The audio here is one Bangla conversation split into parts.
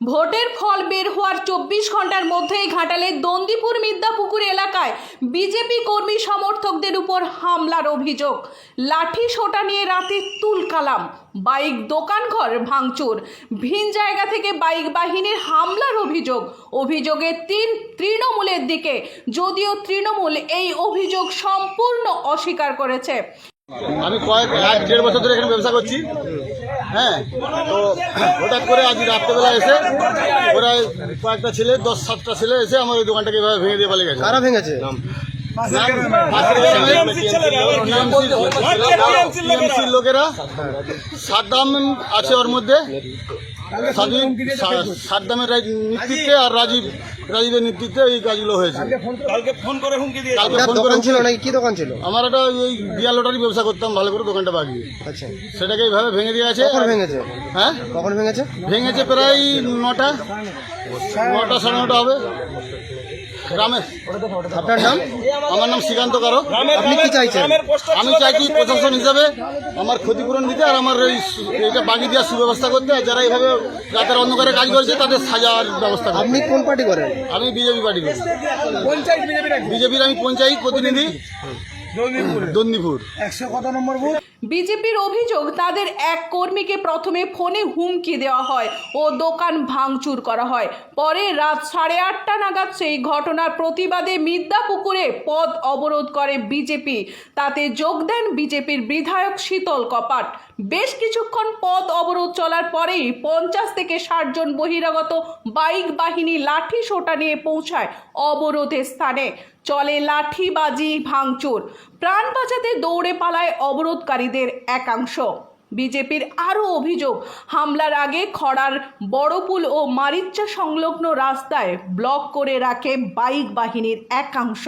ভোটের ফল বের হওয়ার চব্বিশ ঘণ্টার মধ্যেই ঘাটালের দন্দিপুর মিদ্যাপুকুর এলাকায় বিজেপি কর্মী সমর্থকদের উপর হামলার অভিযোগ। লাঠি সোটা নিয়ে রাতে তুলকালাম বাইক দোকানঘর ভাঙচুর, ভিন জায়গা থেকে বাইক বাহিনীর হামলার অভিযোগ। অভিযোগে তিন তৃণমূলের দিকে, যদিও তৃণমূল এই অভিযোগ সম্পূর্ণ অস্বীকার করেছে। আমি কয়েক এক দেড় বছর ধরে এখানে ব্যবসা করছি। হ্যাঁ তো হঠাৎ করে আজ রাত্রেবেলা এসে ওরা কয়েকটা ছেলে দশ সাতটা ছেলে এসে আমার ওই দোকানটাকে এভাবে ভেঙে দিয়ে পালিয়ে গেছে। কারা ভেঙেছে? লোকেরা। সাদ্দাম আছে ওর মধ্যে। সাদ্দামের নেতৃত্বে আর রাজীব রাজীবের নেতৃত্বে এই কাজগুলো হয়েছে। কালকে ফোন করে হুমকি দিয়ে কালকে ফোন করে দোকান ছিল নাকি? কি দোকান ছিল? আমার একটা ওই বিয়ার লটারি ব্যবসা করতাম ভালো করে দোকানটা বাগিয়ে। আচ্ছা। সেটাকে এইভাবে ভেঙে দিয়ে আছে। কখন ভেঙেছে? হ্যাঁ? কখন ভেঙেছে? ভেঙেছে প্রায় নটা। নটা সাড়ে নটা হবে। গ্রামে। আপনার নাম? আমার নাম শ্রীকান্ত কারক। আপনি কি চাইছেন? আমি চাইছি প্রশাসন হিসাবে আমার ক্ষতিপূরণ দিতে আর আমার এই এটা বাগি দেওয়ার সুব্যবস্থা করতে। আর যারা এইভাবে রাতের অন্ধকারে কাজ করেছে তাদের সাজার ব্যবস্থা আপনি কোন পার্টি করেন? আমি বিজেপি পার্টি বিজেপির আমি পঞ্চায়েত প্রতিনিধি। দন্দিপুর। বিজেপির অভিযোগ তাদের এক কর্মীকে প্রথমে ফোনে হুমকি দেওয়া হয় ও দোকান ভাঙচুর করা হয়। পরে রাত সাড়ে আটটা নাগাদ সেই ঘটনার প্রতিবাদে মিদ্যাপুকুরে পদ অবরোধ করে বিজেপি। তাতে যোগ দেন বিজেপির বিধায়ক শীতল কপাট। বেশ কিছুক্ষণ পথ অবরোধ চলার পরেই পঞ্চাশ থেকে ষাট জন বহিরাগত বাইক বাহিনী লাঠি সোটা নিয়ে পৌঁছায় অবরোধের স্থানে। চলে লাঠিবাজি ভাঙচুর। প্রাণ বাঁচাতে দৌড়ে পালায় অবরোধকারীদের একাংশ। বিজেপির আরও অভিযোগ, হামলার আগে খড়ার বড়পুল ও মারিচ্চা সংলগ্ন রাস্তায় ব্লক করে রাখে বাইক বাহিনীর একাংশ।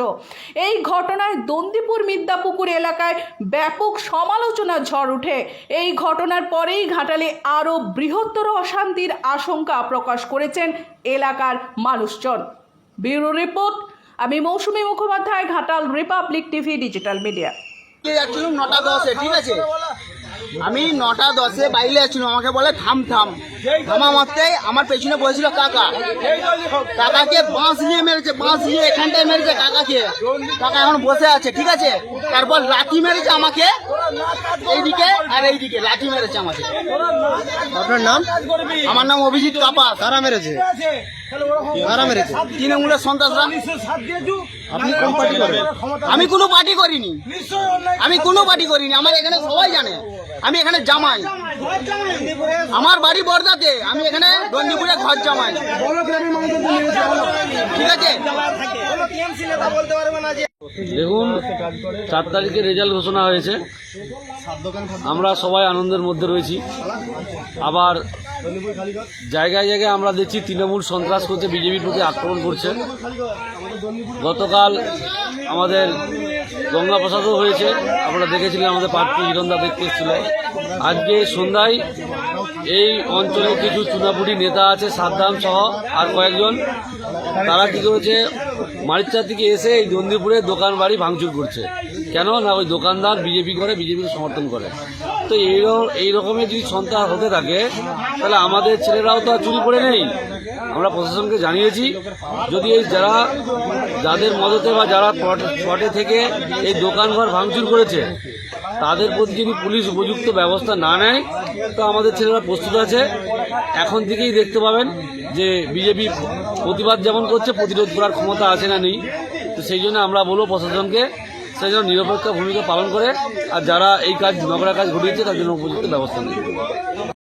এই ঘটনায় দন্দিপুর মিদ্যাপুকুর এলাকায় ব্যাপক সমালোচনা ঝড় উঠে। এই ঘটনার পরেই ঘাটালে আরও বৃহত্তর অশান্তির আশঙ্কা প্রকাশ করেছেন এলাকার মানুষজন। ব্যুরো রিপোর্ট, আমি Mousumi Mukhopadhyay, Ghatal Republic TV, digital media. আমি নটা দশে বাইরে যাচ্ছিলাম আমাকে বলে, থাম থাম। থামা মারতে আমার পেছনে বসেছিল কাকা। কাকাকে বাঁশ নিয়ে মেরেছে, বাঁশ নিয়ে এখানটায় মেরেছে কাকাকে। কাকা এখন বসে আছে, ঠিক আছে? তারপর লাঠি মেরেছে আমাকে এইদিকে আর এইদিকে লাঠি মেরেছে আমাকে। আপনার নাম? আমার নাম অভিজিৎ কাপাস। কারা মেরেছে? কারা মেরেছে? তৃণমূলের সন্ত্রাসরা। আপনি কোন পার্টি করেন? আমি কোনো পার্টি করিনি। আমি কোনো পার্টি করিনি। আমার এখানে সবাই জানে। আমি এখানে জামাই। আমার বাড়ি বর্দাতে। আমি এখানে দন্দিপুরে ঘর জামাই। ঠিক আছে? দেখুন, চার তারিখে রেজাল্ট ঘোষণা হয়েছে। আমরা সবাই আনন্দের মধ্যে রয়েছি। আবার জায়গায় জায়গায় আমরা দেখছি তৃণমূল সন্ত্রাস করছে বিজেপির প্রতি আক্রমণ করছে। গতকাল আমাদের গঙ্গা প্রসাদও হয়েছে। আমরা দেখেছিলাম আমাদের প্রার্থী হিরণদা দেখতে এসেছিল। আজকে সন্ধ্যায় এই অঞ্চলে কিছু চুনাপুটি নেতা আছে, সাদ্দাম সহ আর কয়েকজন। তারা কি করেছে? মারিচা থেকে এসে এই দন্দিপুরে দোকান বাড়ি ভাঙচুর করছে। কেন? না, ওই দোকানদার বিজেপি করে, বিজেপিকে সমর্থন করে। তো এই এই রকমের যদি সন্ত্রাস হতে থাকে, তাহলে আমাদের ছেলেরাও তো আর চুরি করে নেই। আমরা প্রশাসনকে জানিয়েছি, যদি এই যারা, যাদের মদতে বা যারা প্লটে থেকে এই দোকানঘর ভাঙচুর করেছে, তাদের প্রতি যদি পুলিশ উপযুক্ত ব্যবস্থা না নেয় তো আমাদের ছেলেরা প্রস্তুত আছে। এখন থেকেই দেখতে পাবেন যে বিজেপি প্রতিবাদ যেমন করছে, প্রতিরোধ করার ক্ষমতা আছে না নেই। তো সেই জন্য আমরা বলব প্রশাসনকে সেই জন্য নিরপেক্ষ ভূমিকা পালন করে। আর যারা এই কাজ নগরা কাজ ঘটিয়েছে তার জন্য উপযুক্ত ব্যবস্থা নেই